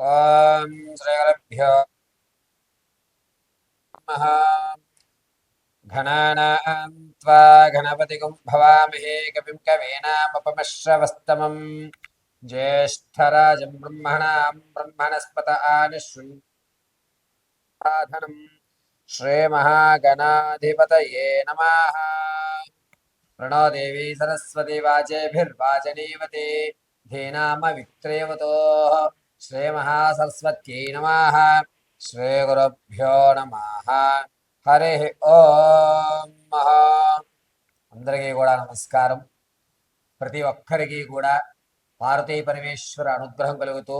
ॐ श्रीगुरुभ्यो नमः। घनानां त्वा गणपतिगुं भवामहे, कविं कवीनामपमश्रवस्तमम् ज्येष्ठराजं ब्रह्मणां ब्रह्मणस्पत आनिशृण्वाधनं श्रीमहागणाधिपतये नमः। प्रणो देवी सरस्वती वाचेभिर्वाचनीवते धीनामवित्रेवतोः శ్రీమహాసరస్వత్యై నమ శ్రీగురుభ్యో నమ హరి ఓం అందరికీ కూడా నమస్కారం. ప్రతి ఒక్కరికి కూడా పార్వతీ పరమేశ్వర అనుగ్రహం కలుగుతూ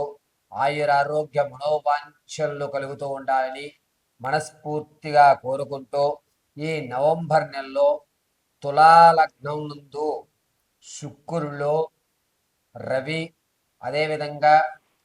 ఆయురారోగ్య మనోవాంఛలు కలుగుతూ ఉండాలని మనస్ఫూర్తిగా కోరుకుంటూ ఈ నవంబర్ నెలలో తులాలగ్నం నందు శుక్రులో రవి అదేవిధంగా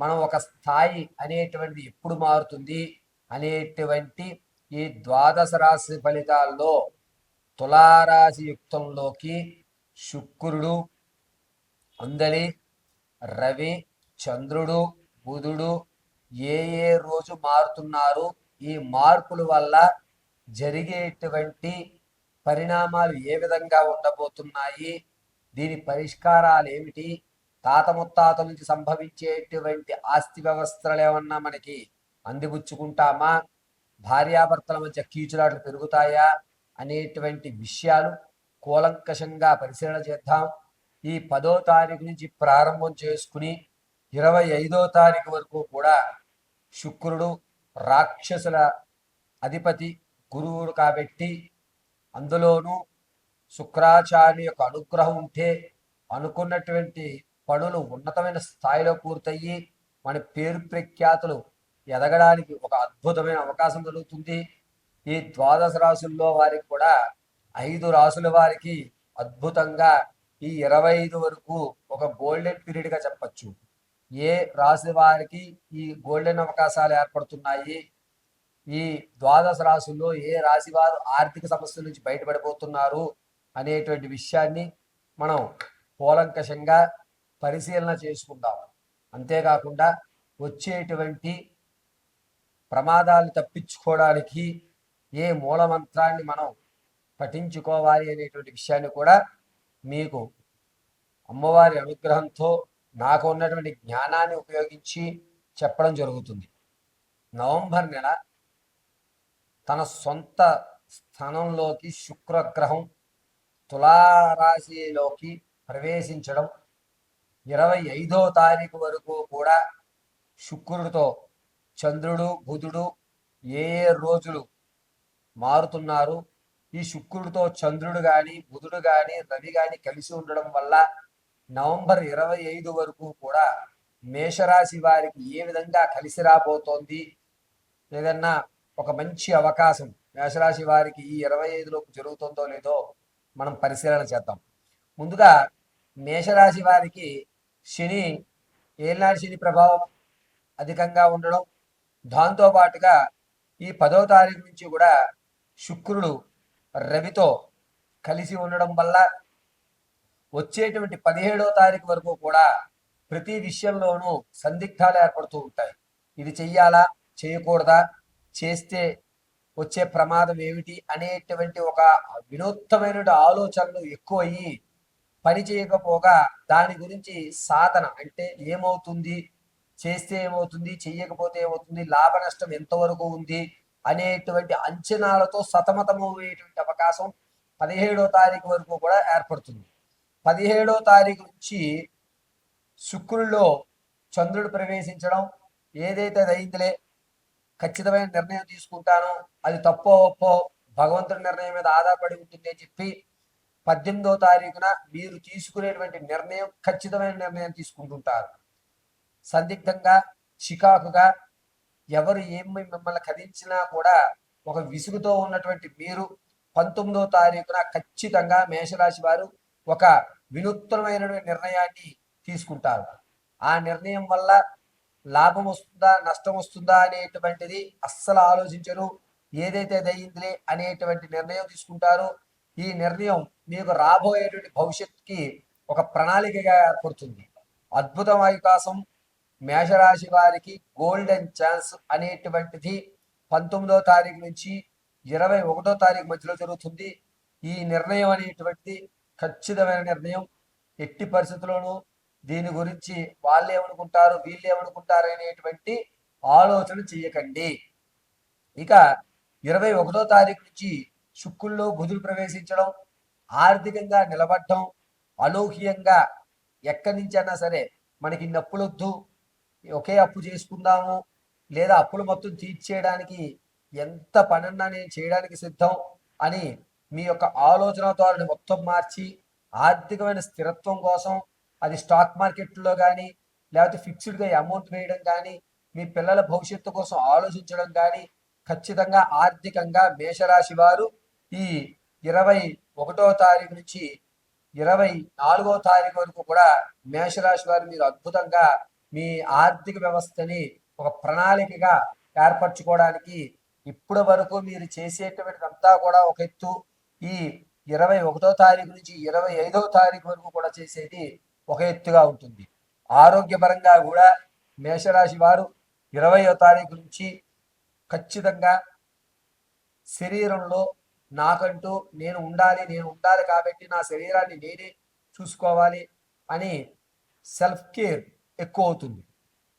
మనం ఒక స్థాయి అనేటువంటిది ఎప్పుడు మారుతుంది? అనేటువంటి ఈ ద్వాదశ రాశి ఫలితాల్లో తులారాశి యుక్తంలోకి శుక్రుడు అందలి రవి చంద్రుడు బుధుడు ఏ ఏ రోజు మారుతున్నారు? ఈ మార్పుల వల్ల జరిగేటువంటి పరిణామాలు ఏ విధంగా ఉండబోతున్నాయి? దీని పరిష్కారాలు ఏమిటి? తాత ముత్తాతల నుంచి సంభవించేటువంటి ఆస్తి వ్యవస్థలు ఏమన్నా మనకి అందిపుచ్చుకుంటామా? భార్యాభర్తల మధ్య కీచులాట్లు పెరుగుతాయా? అనేటువంటి విషయాలు కూలంకషంగా పరిశీలన చేద్దాం. ఈ పదో తారీఖు నుంచి ప్రారంభం చేసుకుని ఇరవై ఐదో తారీఖు వరకు కూడా శుక్రుడు రాక్షసుల అధిపతి గురువుడు కాబట్టి అందులోనూ శుక్రాచార్య యొక్క అనుగ్రహం ఉంటే అనుకున్నటువంటి పనులు ఉన్నతమైన స్థాయిలో పూర్తయ్యి మన పేరు ప్రఖ్యాతులు ఎదగడానికి ఒక అద్భుతమైన అవకాశం దొరుకుతుంది. ఈ ద్వాదశ రాసుల్లో వారికి కూడా ఐదు రాసుల వారికి అద్భుతంగా ఈ ఇరవై ఐదు వరకు ఒక గోల్డెన్ పీరియడ్గా చెప్పచ్చు. ఏ రాశి వారికి ఈ గోల్డెన్ అవకాశాలు ఏర్పడుతున్నాయి? ఈ ద్వాదశ రాశుల్లో ఏ రాశి వారు ఆర్థిక సమస్యల నుంచి బయటపడిపోతున్నారు అనేటువంటి విషయాన్ని మనం కూలంకషంగా పరిశీలన చేసుకుందాం అంతేకాకుండా వచ్చేటువంటి ప్రమాదాలు తప్పించుకోవడానికి ఏ మూలమంత్రాన్ని మనం పఠించుకోవాలి అనేటువంటి విషయాన్ని కూడా మీకు అమ్మవారి అనుగ్రహంతో నాకు ఉన్నటువంటి జ్ఞానాన్ని ఉపయోగించి చెప్పడం జరుగుతుంది. నవంబర్ నెల తన సొంత స్థానంలోకి శుక్రగ్రహం తులారాశిలోకి ప్రవేశించడం ఇరవై ఐదో తారీఖు వరకు కూడా శుక్రుడితో చంద్రుడు బుధుడు ఏ రోజులు మారుతున్నారు ఈ శుక్రుడితో చంద్రుడు కానీ బుధుడు కానీ రవి కానీ కలిసి ఉండడం వల్ల నవంబర్ ఇరవై ఐదు వరకు కూడా మేషరాశి వారికి ఏ విధంగా కలిసి రాబోతోంది ఏదన్నా ఒక మంచి అవకాశం మేషరాశి వారికి ఈ ఇరవై ఐదులోకి జరుగుతుందో లేదో మనం పరిశీలన చేద్దాం. ముందుగా మేషరాశి వారికి శని ఏనాడు శని ప్రభావం అధికంగా ఉండడం దాంతో పాటుగా ఈ పదో తారీఖు నుంచి కూడా శుక్రుడు రవితో కలిసి ఉండడం వల్ల వచ్చేటువంటి పదిహేడో తారీఖు వరకు కూడా ప్రతి విషయంలోనూ సందిగ్ధాలు ఏర్పడుతూ ఉంటాయి. ఇది చెయ్యాలా? చేయకూడదా? చేస్తే వచ్చే ప్రమాదం ఏమిటి? అనేటువంటి ఒక వినూత్తమైన ఆలోచనలు ఎక్కువ అయ్యి పని చేయకపోగా దాని గురించి సాధన అంటే ఏమవుతుంది? చేస్తే ఏమవుతుంది? చెయ్యకపోతే ఏమవుతుంది? లాభ నష్టం ఎంతవరకు ఉంది? అనేటువంటి అంచనాలతో సతమతమయ్యేటువంటి అవకాశం పదిహేడో తారీఖు వరకు కూడా ఏర్పడుతుంది. పదిహేడో తారీఖు నుంచి శుక్రుల్లో చంద్రుడు ప్రవేశించడం ఏదైతే అయిందిలే ఖచ్చితమైన నిర్ణయం తీసుకుంటాను అది తప్పో ఒప్పో భగవంతుడి నిర్ణయం మీద ఆధారపడి ఉంటుంది అని చెప్పి పద్దెనిమిదో తారీఖున మీరు తీసుకునేటువంటి నిర్ణయం ఖచ్చితమైన నిర్ణయం తీసుకుంటుంటారు. సందిగ్ధంగా చికాకుగా ఎవరు ఏమి మిమ్మల్ని కదించినా కూడా ఒక విసుగుతో ఉన్నటువంటి మీరు పంతొమ్మిదవ తారీఖున ఖచ్చితంగా మేషరాశి వారు ఒక వినూత్నమైనటువంటి నిర్ణయాన్ని తీసుకుంటారు. ఆ నిర్ణయం వల్ల లాభం వస్తుందా నష్టం వస్తుందా అనేటువంటిది అస్సలు ఆలోచించరు. ఏదైతే దయ్యిందిలే అనేటువంటి నిర్ణయం తీసుకుంటారు. ఈ నిర్ణయం మీకు రాబోయేటువంటి భవిష్యత్తుకి ఒక ప్రణాళికగా ఏర్పడుతుంది అద్భుతం అవకాశం మేషరాశి వారికి గోల్డెన్ ఛాన్స్ అనేటువంటిది పంతొమ్మిదో తారీఖు నుంచి ఇరవై ఒకటో తారీఖు మధ్యలో జరుగుతుంది. ఈ నిర్ణయం అనేటువంటిది ఖచ్చితమైన నిర్ణయం. ఎట్టి పరిస్థితుల్లోనూ దీని గురించి వాళ్ళు ఏమనుకుంటారు వీళ్ళు ఏమనుకుంటారు అనేటువంటి ఆలోచన చేయకండి. ఇక ఇరవై ఒకటో తారీఖు నుంచి శుక్రుల్లో గుదులు ప్రవేశించడం ఆర్థికంగా నిలబడడం అనూహ్యంగా ఎక్కడి నుంచైనా అయినా సరే మనకి ఇన్ని అప్పులొద్దు ఒకే అప్పు చేసుకుందాము లేదా అప్పులు మొత్తం తీర్చేయడానికి ఎంత పనన్నా నేను చేయడానికి సిద్ధం అని మీ యొక్క ఆలోచన ధోరణి మొత్తం మార్చి ఆర్థికమైన స్థిరత్వం కోసం అది స్టాక్ మార్కెట్లో కానీ లేకపోతే ఫిక్స్డ్గా అమౌంట్ వేయడం కానీ మీ పిల్లల భవిష్యత్తు కోసం ఆలోచించడం కానీ ఖచ్చితంగా ఆర్థికంగా మేషరాశి వారు ఈ ఇరవై ఒకటో తారీఖు నుంచి ఇరవై నాలుగో తారీఖు వరకు కూడా మేషరాశి వారు మీరు అద్భుతంగా మీ ఆర్థిక వ్యవస్థని ఒక ప్రణాళికగా ఏర్పరచుకోవడానికి ఇప్పటి వరకు మీరు చేసేటువంటిదంతా కూడా ఒక ఎత్తు. ఈ ఇరవై ఒకటో తారీఖు నుంచి ఇరవై ఐదో తారీఖు వరకు కూడా చేసేది ఒక ఎత్తుగా ఉంటుంది. ఆరోగ్యపరంగా కూడా మేషరాశి వారు ఇరవయో తారీఖు నుంచి ఖచ్చితంగా శరీరంలో నాకంటూ నేను ఉండాలి నేను ఉండాలి కాబట్టి నా శరీరాన్ని నేనే చూసుకోవాలి అని సెల్ఫ్ కేర్ ఎక్కువ అవుతుంది.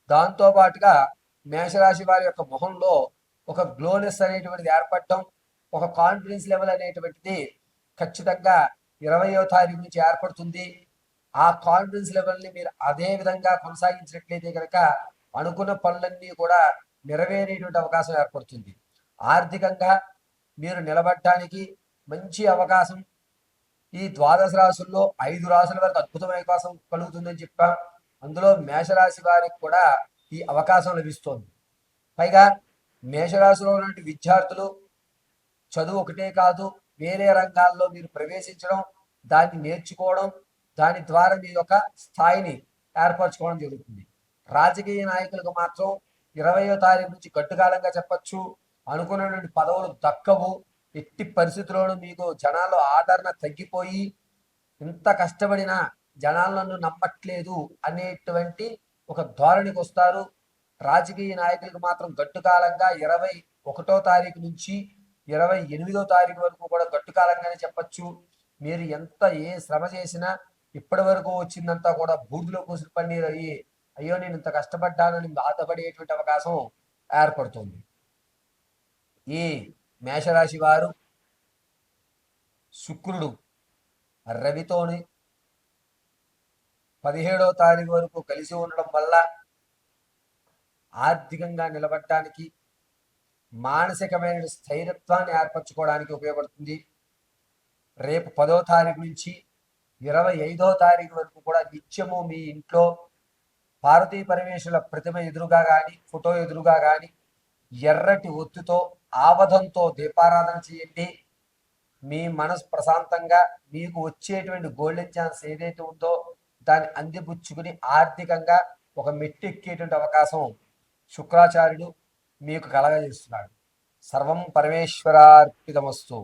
దాంతో పాటుగా మేషరాశి వారి యొక్క మొహంలో ఒక గ్లోనెస్ అనేటువంటిది ఏర్పడటం ఒక కాన్ఫిడెన్స్ లెవెల్ అనేటువంటిది ఖచ్చితంగా ఇరవయో తారీఖు నుంచి ఏర్పడుతుంది. ఆ కాన్ఫిడెన్స్ లెవెల్ని మీరు అదే విధంగా కొనసాగించినట్లయితే కనుక అనుకున్న పనులన్నీ కూడా నెరవేరేటువంటి అవకాశం ఏర్పడుతుంది. ఆర్థికంగా మీరు నిలబడటానికి మంచి అవకాశం. ఈ ద్వాదశ రాశుల్లో ఐదు రాశుల వరకు అద్భుతమైన అవకాశం కలుగుతుందని చెప్పాం. అందులో మేషరాశి వారికి కూడా ఈ అవకాశం లభిస్తోంది. పైగా మేషరాశిలో ఉన్నటువంటి విద్యార్థులు చదువు ఒకటే కాదు వేరే రంగాల్లో మీరు ప్రవేశించడం దాన్ని నేర్చుకోవడం దాని ద్వారా మీ యొక్క స్థాయిని ఏర్పరచుకోవడం జరుగుతుంది. రాజకీయ నాయకులకు మాత్రం ఇరవయో తారీఖు నుంచి గట్టుకాలంగా చెప్పచ్చు. అనుకున్నటువంటి పదవులు దక్కవు. ఎట్టి పరిస్థితుల్లోనూ మీకు జనాల్లో ఆదరణ తగ్గిపోయి ఇంత కష్టపడినా జనాలు నన్ను నమ్మట్లేదు అనేటువంటి ఒక ధోరణికి వస్తారు. రాజకీయ నాయకులకు మాత్రం గట్టుకాలంగా ఇరవై ఒకటో తారీఖు నుంచి ఇరవై ఎనిమిదో తారీఖు వరకు కూడా గట్టుకాలంగానే చెప్పచ్చు. మీరు ఎంత ఏ శ్రమ చేసినా ఇప్పటి వరకు వచ్చిందంతా కూడా బూడిలో కూసిన పన్నీరు అయ్యి అయ్యో నేను ఇంత కష్టపడ్డానని బాధపడేటువంటి అవకాశం ఏర్పడుతుంది. ఈ మేషరాశి వారు శుక్రుడు రవితోని పదిహేడో తారీఖు వరకు కలిసి ఉండడం వల్ల ఆర్థికంగా నిలబడటానికి మానసికమైన స్థైర్యత్వాన్ని ఏర్పరచుకోవడానికి ఉపయోగపడుతుంది. రేపు పదో తారీఖు నుంచి ఇరవై ఐదో తారీఖు వరకు కూడా నిత్యము మీ ఇంట్లో పార్వతీ పరమేశ్వరుల ప్రతిమ ఎదురుగా కానీ ఫోటో ఎదురుగా కానీ ఎర్రటి ఒత్తితో ఆవధంతో దీపారాధన చేయండి. మీ మనసు ప్రశాంతంగా మీకు వచ్చేటువంటి గోల్డెన్ ఛాన్స్ ఏదైతే ఉందో దాన్ని అందిపుచ్చుకుని ఆర్థికంగా ఒక మెట్టు ఎక్కేటువంటి అవకాశం శుక్రాచార్యుడు మీకు కలగజేస్తున్నాడు. సర్వం పరమేశ్వరార్పితమస్తు.